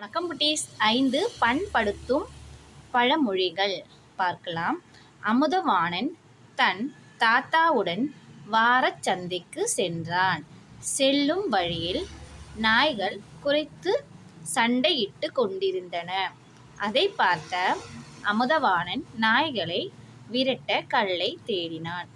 வணக்கம் குட்டீஸ். ஐந்து பண்படுத்தும் பழமொழிகள். பார்க்கலாம். அமுதவாணன் தன் தாத்தாவுடன் வாரச் சந்தைக்கு சென்றான். செல்லும் வழியில் நாய்கள் குறைத்து சண்டையிட்டு கொண்டிருந்தன. அதை பார்த்த அமுதவாணன் நாய்களை விரட்ட கல்லை தேடினான்.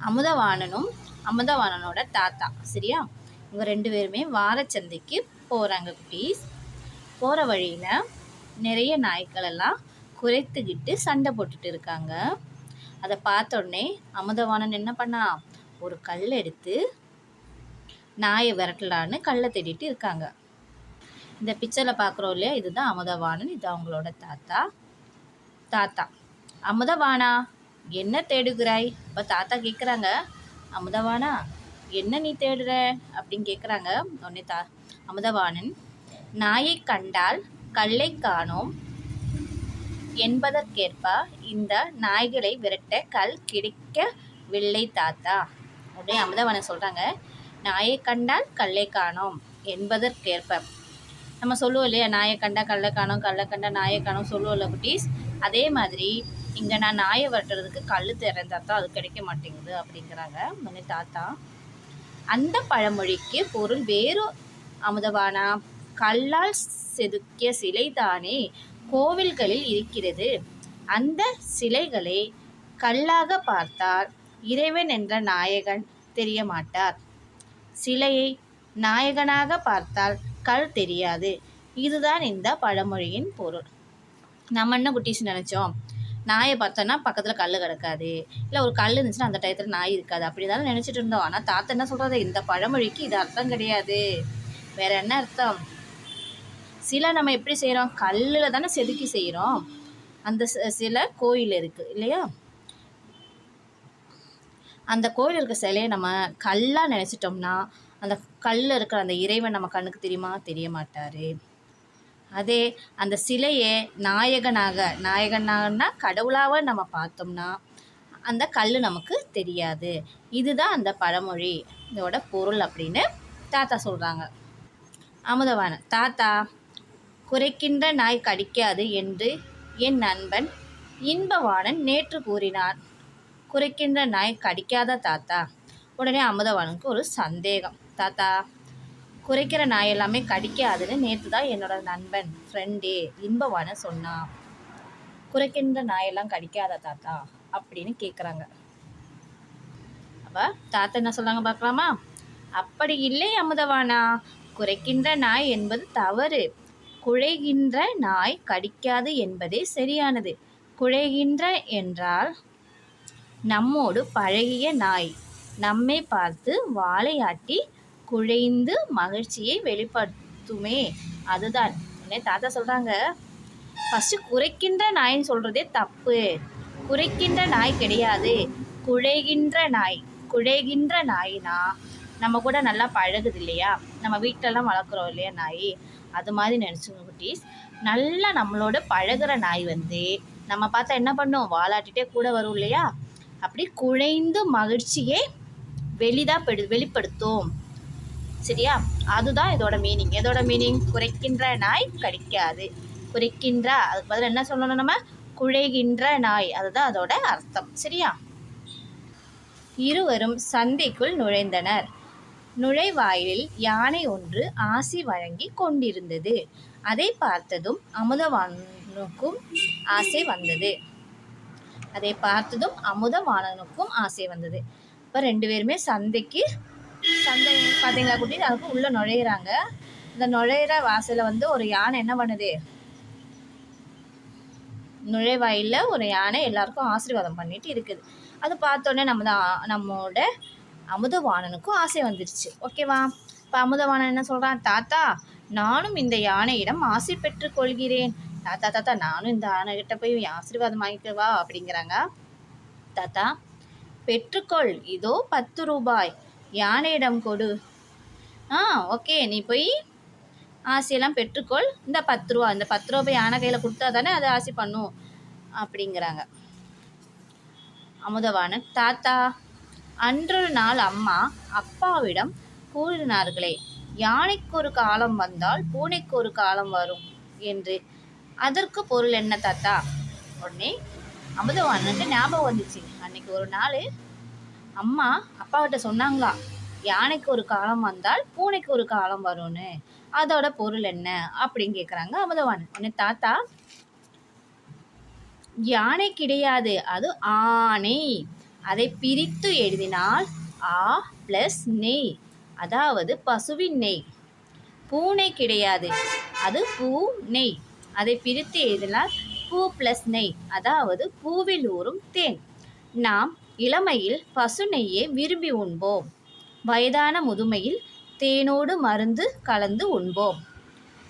அமுதவாணனும் அமுதவாணனோட தாத்தா சரியா? இவங்க ரெண்டு பேருமே வாரச்சந்தைக்கு போகிறாங்க குட்டீஸ். போகிற வழியில் நிறைய நாய்க்கள் எல்லாம் குறைத்துக்கிட்டு சண்டை போட்டுட்டு இருக்காங்க. அதை பார்த்தோடனே அமுதவாணன் என்ன பண்ணா? ஒரு கல் எடுத்து நாயை விரட்டலான்னு கல்லை தேடிட்டு இருக்காங்க. இந்த பிக்சரில் பார்க்குறோம் இல்லையா? இதுதான் அமுதவாணன் இது அவங்களோட தாத்தா. தாத்தா அமுதவானா என்ன தேடுகிறாய்? இப்போ தாத்தா கேட்குறாங்க அமுதவானா என்ன நீ தேடுற? அப்படின்னு கேட்குறாங்க உடனே தா அமுதவாணன் நாயை கண்டால் கல்லை காணோம் என்பதற்கேற்ப இந்த நாய்களை விரட்ட கல் கிடைக்கவில்லை தாத்தா. அப்படின்னு அமுதவாணன் சொல்கிறாங்க நாயை கண்டால் கல்லை காணோம் என்பதற்கேற்ப. நம்ம சொல்லுவோம் இல்லையா நாயை கண்டா கல்லை காணோம் கல்லை கண்டா நாயை காணோம் சொல்லுவோம்ல குட்டீஸ். அதே மாதிரி இங்கே நான் நாயை வரட்டுறதுக்கு கல் திறந்தா தான் அது கிடைக்க மாட்டேங்குது அப்படிங்கிறாங்க. முன்னே தாத்தா அந்த பழமொழிக்கு பொருள் வேறு. அமுதவானா கல்லால் செதுக்கிய சிலை தானே கோவில்களில் இருக்கிறது. அந்த சிலைகளை கல்லாக பார்த்தால் இறைவன் என்ற நாயகன் தெரிய மாட்டார் சிலையை நாயகனாக பார்த்தால் கல் தெரியாது. இதுதான் இந்த பழமொழியின் பொருள். நம்ம என்ன குட்டீஸ் நினச்சோம்? நாயை பார்த்தோன்னா பக்கத்தில் கல் கிடக்காது. இல்லை ஒரு கல் இருந்துச்சுன்னா அந்த டயத்தில் நாய் இருக்காது. அப்படி தானே நினச்சிட்டு இருந்தோம். ஆனால் தாத்தா என்ன சொல்கிறது இந்த பழமொழிக்கு இது அர்த்தம் கிடையாது. வேற என்ன அர்த்தம்? சில நம்ம எப்படி செய்கிறோம் கல்லில் தானே செதுக்கி செய்கிறோம் அந்த சி- சில கோயில் இருக்குது இல்லையா? அந்த கோயில் இருக்க சிலையை நம்ம கல்லாக நினச்சிட்டோம்னா அந்த கல்லில் இருக்கிற அந்த இறைவன் நம்ம கண்ணுக்கு தெரியுமா? தெரிய மாட்டார். அதே அந்த சிலையை நாயகனாக நாயகனாகனா கடவுளாக நம்ம பார்த்தோம்னா அந்த கல் நமக்கு தெரியாது. இதுதான் அந்த பழமொழி. இதோட பொருள் அப்படின்னு தாத்தா சொல்கிறாங்க அமுதவாணன் தாத்தா குறைக்கின்ற நாய் கடிக்காது என்று என் நண்பன் இன்பவாணன் நேற்று கூறினார். குறைக்கின்ற நாய் கடிக்காத தாத்தா. உடனே அமுதவாணனுக்கு ஒரு சந்தேகம். தாத்தா குறைக்கிற நாய் எல்லாமே கடிக்காதுன்னு நேற்று தான் என்னோட நண்பன் ஃப்ரெண்டே இன்பவான சொன்னான் குறைக்கின்ற நாயெல்லாம் கடிக்காத தாத்தா அப்படின்னு கேட்குறாங்க அப்போ தாத்தா என்ன சொல்கிறாங்க பார்க்கலாமா அப்படி இல்லை அமுதவானா குறைக்கின்ற நாய் என்பது தவறு. குழைகின்ற நாய் கடிக்காது என்பதே சரியானது. குழைகின்ற என்றால் நம்மோடு பழகிய நாய். நம்மை பார்த்து வாழையாட்டி குழைந்து மகிழ்ச்சியை வெளிப்படுத்துமே. அதுதான். உடனே தாத்தா சொல்கிறாங்க ஃபஸ்ட்டு குறைக்கின்ற நாயின்னு சொல்கிறதே தப்பு. குறைக்கின்ற நாய் கிடையாது. குழைகின்ற நாய் குழைகின்ற நாய்னா நம்ம கூட நல்லா பழகுது இல்லையா? நம்ம வீட்டிலலாம் வளர்க்குறோம் இல்லையா நாய்? அது மாதிரி நினச்சிங்க குட்டீஸ். நல்லா நம்மளோட பழகுற நாய் வந்து நம்ம பார்த்தா என்ன பண்ணும்? வாலாட்டிகிட்டே கூட வரும் இல்லையா? அப்படி குழைந்து மகிழ்ச்சியை வெளிதா பெடு வெளிப்படுத்தும். சரியா? அதுதான் இதோட மீனிங் எதோட மீனிங் குறைக்கின்ற நாய் கடிக்காது. குறைக்கின்ற அதுக்கு பதில் என்ன சொல்லணும் நம்ம? குழைகின்ற நாய். அதுதான் அதோட அர்த்தம். சரியா? இருவரும் சந்தைக்குள் நுழைந்தனர். நுழைவாயிலில் யானை ஒன்று ஆசி வழங்கி கொண்டிருந்தது. அதை பார்த்ததும் அமுதவாணனுக்கும் ஆசை வந்தது. அதை பார்த்ததும் அமுதவாணனுக்கும் ஆசை வந்தது. இப்போ ரெண்டு பேருமே சந்தைக்கு சந்தை பார்த்தீங்களா குட்டி? அதுக்கு உள்ளே நுழையிறாங்க. இந்த நுழையிற வாசலில் வந்து ஒரு யானை என்ன பண்ணுது? நுழைவாயிலில் ஒரு யானை எல்லாருக்கும் ஆசீர்வாதம் பண்ணிட்டு இருக்குது. அது பார்த்தோன்னே நம்ம தான் நம்மோட அமுதவாணனுக்கும் ஆசை வந்துருச்சு. ஓகேவா இப்போ அமுதவாணன் என்ன சொல்கிறான் தாத்தா நானும் இந்த யானையிடம் ஆசை பெற்று கொள்கிறேன். தாத்தா தாத்தா நானும் இந்த யானைகிட்ட போய் ஆசீர்வாதம் வாங்கிக்கவா அப்படிங்கிறாங்க. தாத்தா பெற்றுக்கொள். இதோ பத்து ரூபாய். யானையிடம் கொடு. ஆ ஓகே நீ போய் ஆசையெல்லாம் பெற்றுக்கொள். இந்த பத்து ரூபா இந்த பத்து ரூபா யானை கையில் கொடுத்தா தானே அதை ஆசை பண்ணும் அப்படிங்கிறாங்க. அமுதவானன் தாத்தா அன்றொரு நாள் அம்மா அப்பாவிடம் கூறினார்களே யானைக்கு ஒரு காலம் வந்தால் பூனைக்கு ஒரு காலம் வரும் என்று. அதற்கு பொருள் என்ன தாத்தா? உடனே அமுதவானனுக்கு ஞாபகம் வந்துச்சு. அன்னைக்கு ஒரு நாள் அம்மா அப்பாவிட்ட சொன்னாங்களா யானைக்கு ஒரு காலம் வந்தால் பூனைக்கு ஒரு காலம் வரும்னு. அதோட பொருள் என்ன? அப்படின்னு கேட்குறாங்க அமுதவான் உடனே தாத்தா யானை கிடையாது அது ஆணை. அதை பிரித்து எழுதினால் ஆ ப்ளஸ் நெய் அதாவது பசுவின் நெய். பூனை கிடையாது அது பூ நெய். அதை பிரித்து எழுதினால் பூ ப்ளஸ் நெய் அதாவது பூவில் ஊறும் தேன். நாம் இளமையில் பசு விரும்பி உண்போம். வயதான முதுமையில் தேனோடு மருந்து கலந்து உண்போம்.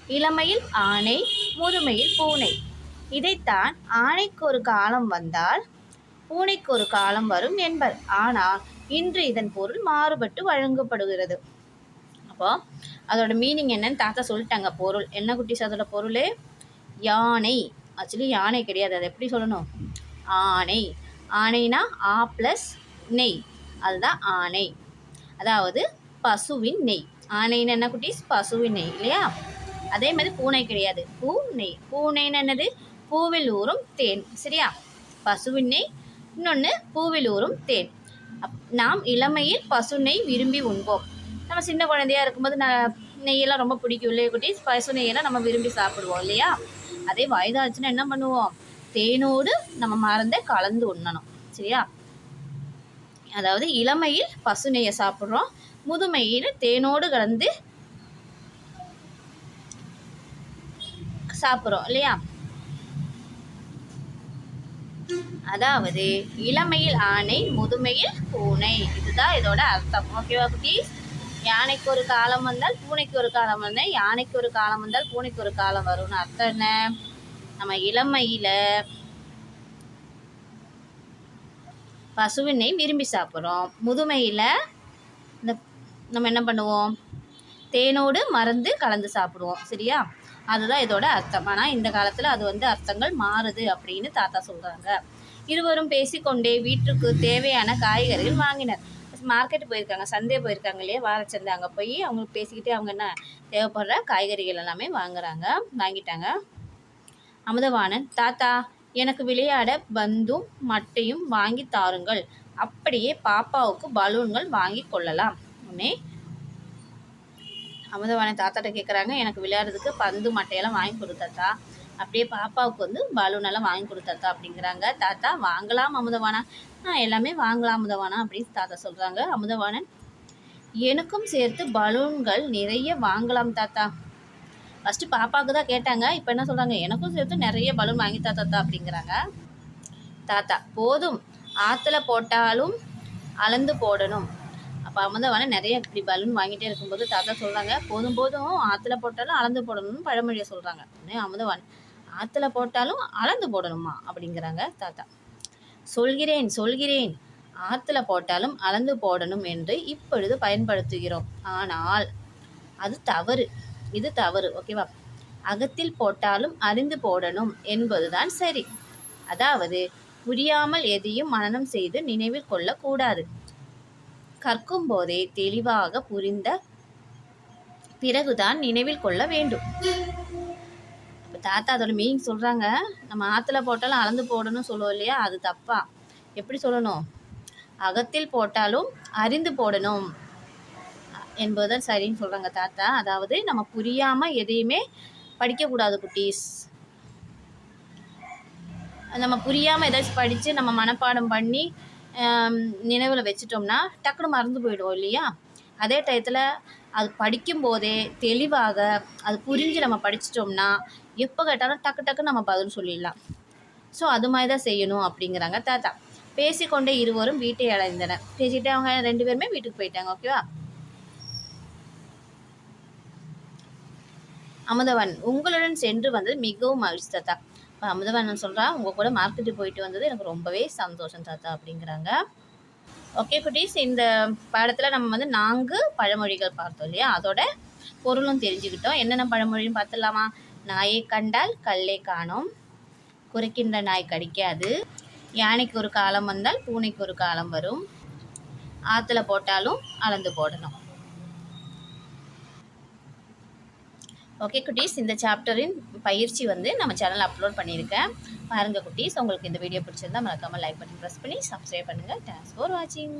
இளமையில் ஆணை முதுமையில் பூனை. இதைத்தான் ஆணைக்கு ஒரு காலம் வந்தால் பூனைக்கு ஒரு காலம் வரும் என்பர். ஆனால் இன்று இதன் பொருள் மாறுபட்டு வழங்கப்படுகிறது. அப்போ அதோட மீனிங் என்னன்னு தாத்தா சொல்லிட்டாங்க. பொருள். என்ன குட்டிஸ் அதோட பொருள்? யானை. ஆக்சுவலி யானை கிடையாது. அதை எப்படி சொல்லணும்? ஆணை. ஆணைனா ஆ ப்ளஸ் நெய். அதுதான் ஆணை. அதாவது பசுவின் நெய். ஆணைன்னு என்ன குட்டீஸ்? பசுவின் நெய் இல்லையா? அதே மாதிரி பூனை கிடையாது. பூ நெய். பூனைன்னு என்னது? பூவில் ஊறும் தேன். சரியா? பசுவின் நெய். இன்னொன்று பூவில் ஊறும் தேன். அப் நாம் இளமையில் பசு நெய் விரும்பி உண்போம். நம்ம சின்ன குழந்தையா இருக்கும்போது ந நெய்யெல்லாம் ரொம்ப பிடிக்கும் இல்லையா குட்டீஸ்? பசு நெய்யெல்லாம் நம்ம விரும்பி சாப்பிடுவோம் இல்லையா? அதே வயதாச்சுன்னா என்ன பண்ணுவோம்? தேனோடு நம்ம மறந்த கலந்து உண்ணணும் சரியா? அதாவது இளமையில் பசு சாப்பிட்றோம் முதுமையில் தேனோடு கலந்து சாப்பிட்றோம் இல்லையா? அதாவது இளமையில் ஆணை முதுமையில் பூனை. இதுதான் இதோட அர்த்தம். ஓகேவா குட்டீஸ் யானைக்கு ஒரு காலம் வந்தால் பூனைக்கு ஒரு காலம் வந்தால் யானைக்கு ஒரு காலம் வந்தால் பூனைக்கு ஒரு காலம் வரும்னு அர்த்தம் என்ன? நம்ம இளமையில் பசுவினை விரும்பி சாப்பிட்றோம். முதுமையில் இந்த நம்ம என்ன பண்ணுவோம்? தேனோடு மருந்து கலந்து சாப்பிடுவோம். சரியா? அதுதான் இதோட அர்த்தம். ஆனால் இந்த காலத்தில் அது வந்து அர்த்தங்கள் மாறுது அப்படின்னு தாத்தா சொல்கிறாங்க இருவரும் பேசிக்கொண்டே வீட்டுக்கு தேவையான காய்கறிகள் வாங்கினர். மார்க்கெட் போயிருக்காங்க சந்தை போயிருக்காங்க இல்லையா? வாரச்சந்தை. அங்கே போய் அவங்களுக்கு பேசிக்கிட்டே அவங்க என்ன தேவைப்படுற காய்கறிகள் எல்லாமே வாங்குறாங்க வாங்கிட்டாங்க. அமுதவாணன் தாத்தா எனக்கு விளையாட பந்தும் மட்டையும் வாங்கி தாருங்கள். அப்படியே பாப்பாவுக்கு பலூன்கள் வாங்கி கொள்ளலாம். உடனே அமுதவாணன் தாத்தாட்ட கேட்குறாங்க எனக்கு விளையாடுறதுக்கு பந்து மட்டையெல்லாம் வாங்கி கொடுத்தாத்தா அப்படியே பாப்பாவுக்கு வந்து பலூன் எல்லாம் வாங்கி கொடுத்தாத்தா அப்படிங்கிறாங்க. தாத்தா வாங்கலாம் அமுதவானா ஆ எல்லாமே வாங்கலாம் அமுதவானா அப்படின்னு தாத்தா சொல்கிறாங்க அமுதவாணன் எனக்கும் சேர்த்து பலூன்கள் நிறைய வாங்கலாம் தாத்தா. ஃபஸ்ட்டு பாப்பாவுக்கு தான் கேட்டாங்க. இப்போ என்ன சொல்கிறாங்க எனக்கும் சேர்த்து நிறைய பலூன் வாங்கி தா தாத்தா அப்படிங்கிறாங்க. தாத்தா போதும். ஆற்றுல போட்டாலும் அளந்து போடணும். அப்போ அமுதவான நிறைய இப்படி பலூன் வாங்கிட்டே இருக்கும்போது தாத்தா சொல்கிறாங்க போதும் போதும். ஆற்றுல போட்டாலும் அளந்து போடணும்னு பழமொழியை சொல்கிறாங்க அமுதவான் ஆற்றுல போட்டாலும் அளந்து போடணுமா? அப்படிங்கிறாங்க தாத்தா. சொல்கிறேன் சொல்கிறேன். ஆற்றுல போட்டாலும் அளந்து போடணும் என்று இப்பொழுது பயன்படுத்துகிறோம். ஆனால் அது தவறு. இது தவறு ஓகேவா அகத்தில் போட்டாலும் அறிந்து போடணும் என்பதுதான் சரி. அதாவது புரியாமல் எதையும் மனனம் செய்து நினைவில் கொள்ளக்கூடாது. கற்கும் போதே தெளிவாக புரிந்த பிறகுதான் நினைவில் கொள்ள வேண்டும். இப்போ தாத்தா அதோட மீனிங் சொல்கிறாங்க நம்ம ஆற்றுல போட்டாலும் அளந்து போடணும் சொல்லுவோம் இல்லையா? அது தப்பா. எப்படி சொல்லணும்? அகத்தில் போட்டாலும் அறிந்து போடணும். என்பதுதான் சரின்னு சொல்கிறாங்க தாத்தா. அதாவது நம்ம புரியாமல் எதையுமே படிக்கக்கூடாது குட்டீஸ். நம்ம புரியாமல் ஏதாச்சும் படித்து நம்ம மனப்பாடம் பண்ணி நினைவில் வச்சிட்டோம்னா டக்குனு மறந்து போயிடுவோம் இல்லையா? அதே டயத்தில் அது படிக்கும்போதே தெளிவாக அது புரிஞ்சு நம்ம படிச்சிட்டோம்னா எப்போ கேட்டாலும் டக்கு டக்கு நம்ம பதில் சொல்லிடலாம். ஸோ அது மாதிரி தான் செய்யணும் அப்படிங்கிறாங்க தாத்தா. பேசிக்கொண்டே இருவரும் வீட்டை அடைந்தனர். பேசிக்கிட்டே அவங்க ரெண்டு பேருமே வீட்டுக்கு போயிட்டாங்க ஓகேவா அமுதவன் உங்களுடன் சென்று வந்தது மிகவும் மகிழ்ச்சி தாத்தா. இப்போ அமுதவன் சொல்கிறா உங்கள் கூட மார்க்கெட்டுக்கு போயிட்டு வந்தது எனக்கு ரொம்பவே சந்தோஷம் தாத்தா அப்படிங்கிறாங்க. ஓகே குட்டீஸ். இந்த பாடத்தில் நம்ம வந்து நான்கு பழமொழிகள் பார்த்தோம் இல்லையா? அதோட பொருளும் தெரிஞ்சுக்கிட்டோம். என்னென்ன பழமொழின்னு பார்த்துடலாமா? நாயை கண்டால் கல்லை காணும். குறைக்கின்ற நாய் கடிக்காது. யானைக்கு ஒரு காலம் வந்தால் பூனைக்கு ஒரு காலம் வரும். ஆற்றுல போட்டாலும் அளந்து போடணும். ஓகே குட்டீஸ் இந்த சாப்டரின் பயிற்சி வந்து நம்ம சேனல் அப்லோட் பண்ணியிருக்கேன். பாருங்கள் குட்டீஸ் உங்களுக்கு இந்த வீடியோ பிடிச்சிருந்தா மறக்காமல் லைக் பட்டன் ப்ரெஸ் பண்ணி சப்ஸ்கிரைப் பண்ணுங்கள் தேங்க்ஸ் ஃபார் வாட்சிங்